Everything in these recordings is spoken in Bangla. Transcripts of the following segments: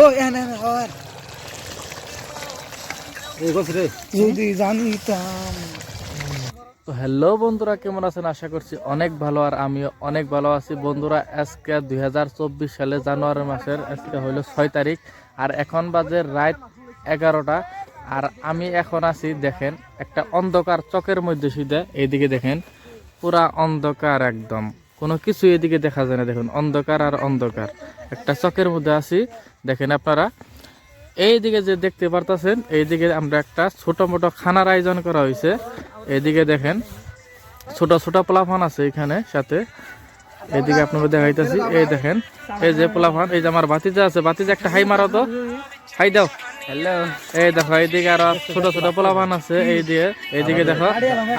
ও এনে এনে আর যদি জানিতাম। তো হ্যালো বন্ধুরা কেমন আছেন? আশা করছি অনেক ভালো আর আমিও অনেক ভালো আছি। বন্ধুরা আজকে দুই সালে জানুয়ারি মাসের আজকে হইল ছয় তারিখ আর এখন বাজে রাত এগারোটা। আর আমি এখন আছি দেখেন একটা অন্ধকার চকের মধ্যে সিধে এইদিকে দেখেন পুরা অন্ধকার একদম। কোনো কিছু এদিকে দেখা যায় না দেখুন অন্ধকার আর অন্ধকার। একটা চকের মধ্যে আছি দেখেন আপনারা এইদিকে যে দেখতে পারতেছেন এইদিকে আমরা একটা ছোট মোটো খানার আয়োজন করা হয়েছে। এইদিকে দেখেন ছোট ছোট পোলাফান আছে এখানে সাথে। এইদিকে আপনাকে দেখাইতেছি এই দেখেন এই যে পোলাফান এই যে আমার বাতিজা আছে। বাতিজা একটা হাই মারো তো। হাই দাও। হ্যালো। এই দেখো এইদিকে আরও ছোট ছোট পোলাফান আছে এই দিয়ে এইদিকে দেখো।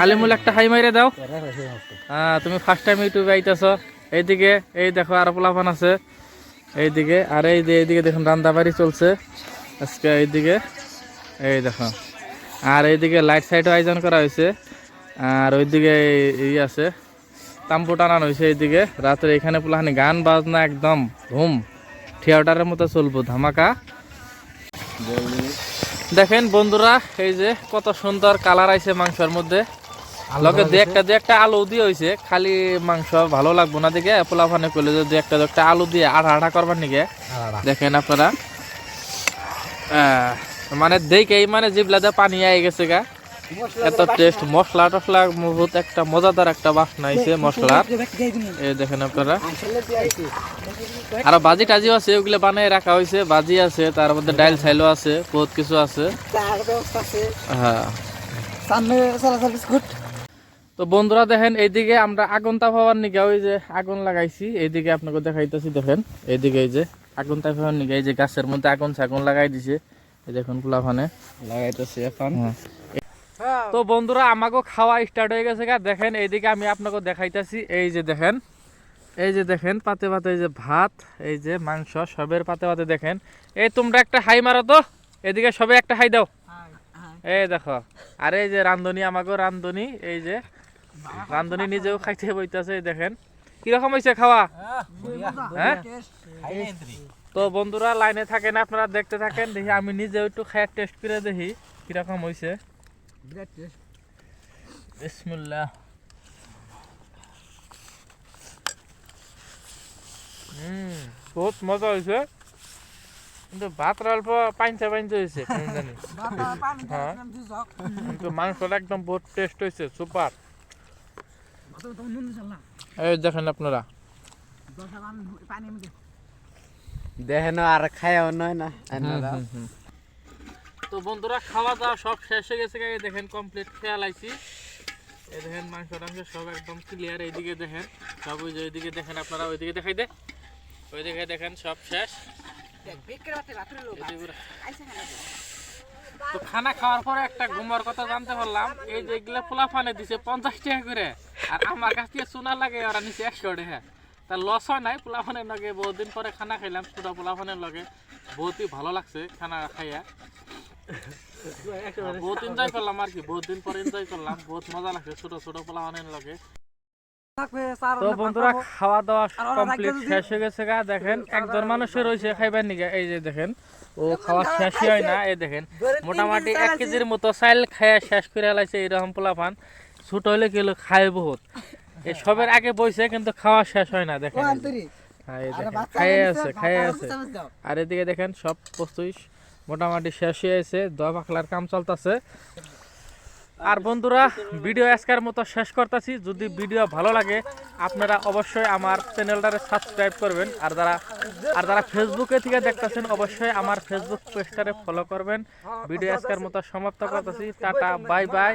আলিমুল একটা হাই মাইরে দাও। হ্যাঁ তুমি ফার্স্ট টাইম ইউটিউবে আইতেছ। এইদিকে এই দেখো আর পোলাফান আছে। এইদিকে, আর এই যে এইদিকে দেখুন, রান্দাবাড়ি চলছে। আজকে এইদিকে, এই দেখো আর এইদিকে লাইট সাইডও আয়োজন করা হয়েছে। আর ওইদিকে এই আছে তাম্পু টানানো হয়েছে এইদিকে। রাত্রে এখানে পোলাহানি গান বাজনা একদম, ধুম। থিয়েটারের মতো চলবো, ধামাকা। দেখেন বন্ধুরা, এই যে কত সুন্দর কালার আইছে মাংসের মধ্যে। লগে দু একটা দু একটা আলু দিয়ে হইছে খালি মাংস ভালো লাগবো না দেখে। করলে যে দু একটা দু একটা আলু দিয়ে আড়া আড়া করবার নিকে দেখেন আপনারা। মানে দেখেই মানে জিবলাতে পানি আই গেছে গা। এত টেস্ট মশলা টসলা বহুত একটা মজাদার একটা বাসনা আইছে মশলার। এই দেখেন আপনারা। আর বাজি টাজিও আছে ওগুলো বানিয়ে রাখা হয়েছে বাজি আছে তার মধ্যে ডাইল ছাইলও আছে বহুত কিছু আছে। হ্যাঁ। সামনে তো বন্ধুরা দেখেন এইদিকে আমরা আগুন তাপাবার নিকে ওই যে আগুন লাগাইছি এইদিকে আপনাকে দেখাইতেছি দেখেন এইদিকে এই যে আগুন তাপাবার নিকে এই যে গাছের মধ্যে আগুন সাগুন লাগাই দিছে এই দেখুন পোলাফানে লাগাইতেছি এখন। তো বন্ধুরা আমাকেও খাওয়া স্টার্ট হয়ে গেছে গা। দেখেন এইদিকে আমি আপনাকে দেখাইতেছি এই যে দেখেন এই যে দেখেন পাতে পাতে এই যে ভাত এই যে মাংস সবের পাতে পাতে দেখেন। এই তোমরা একটা হাই মারো তো এদিকে সবে একটা হাই দাও। এই দেখো, আর এই যে রান্ধনি, আমাকেও রান্ধনি, এই যে রান্ধনি নিজেও খাইতে বইতেছে দেখেন। কীরকম হয়েছে খাওয়া? হ্যাঁ? তো বন্ধুরা, লাইনে থাকেন, আপনারা দেখতে থাকেন, দেখি আমি নিজেও একটু খায় টেস্ট করে দেখি, কীরকম হয়েছে বিসমিল্লাহ। হুম, বহুত মজা হয়েছে কিন্তু ভাত অল্প পাইনচা পাইনচা হয়েছে জানি? হ্যাঁ কিন্তু মাংসটা একদম বহুত টেস্ট হয়েছে সুপার এই দেখেন আপনারা। দেখেন আর খায়াও নয় না তো বন্ধুরা খাওয়া দাওয়া সব শেষ হয়ে গেছে দেখেন কমপ্লিট খেয়াল আইছি। এই দেখেন মাংস টাংস সব একদম ক্লিয়ার এইদিকে দেখেন। সব ওই যে ওইদিকে দেখেন আপনারা ওইদিকে দেখাই দে। ওইদিকে দেখেন সব শেষ। তো খানা খাওয়ার পরে একটা ঘুমার কথা জানতে পারলাম এই যে এগুলা পোলা ফানে দিছে পঞ্চাশ টাকা করে আর আমার কাছ থেকে সোনা লাগে ওরা নিচে একশো টাকা। তার লস হয় নাই পোলা ফানের লগে বহুত দিন পরে খানা খাইলাম পুরা পোলা ফানের লগে। বহুতই ভালো লাগছে খানা খাইয়া। বহুত এনজয় করলাম আর কি বহুত দিন পরে এনজয় করলাম বহুত মজা লাগছে ছোট ছোট পোলা ফানের লগে। তো বন্ধুরা খাওয়া দাওয়া কমপ্লিট শেষ হয়ে গেছে গা দেখেন একজন মানুষের রয়েছে খাইবার নিগা এই যে দেখেন ও খাওয়া শেষই হয় না এই দেখেন মোটামুটি এক কেজির মতো চাইল খাইয়া শেষ করে লাইছে এইরকম পোলাপান। ছোট হলে কি হলো খায় বহুত। এই সবের আগে বইছে কিন্তু খাওয়া শেষ হয় না দেখেন। হ্যাঁ, খাইয়ে আছে খাইয়ে আছে। আর এদিকে দেখেন সব বস্তুই মোটামুটি শেষ হয়ে আছে দোয়া পাখলার কাম চলতেছে। আর বন্ধুরা, ভিডিও আজকের মতো শেষ করতেছি। যদি ভিডিও ভালো লাগে, আপনারা অবশ্যই আমার চ্যানেলটারে সাবস্ক্রাইব করবেন। আর যারা আর যারা ফেসবুকে থেকে দেখতেছেন, অবশ্যই আমার ফেসবুক পেজটারে ফলো করবেন। ভিডিও আজকের মতো সমাপ্ত করতেছি। Tata, bye bye.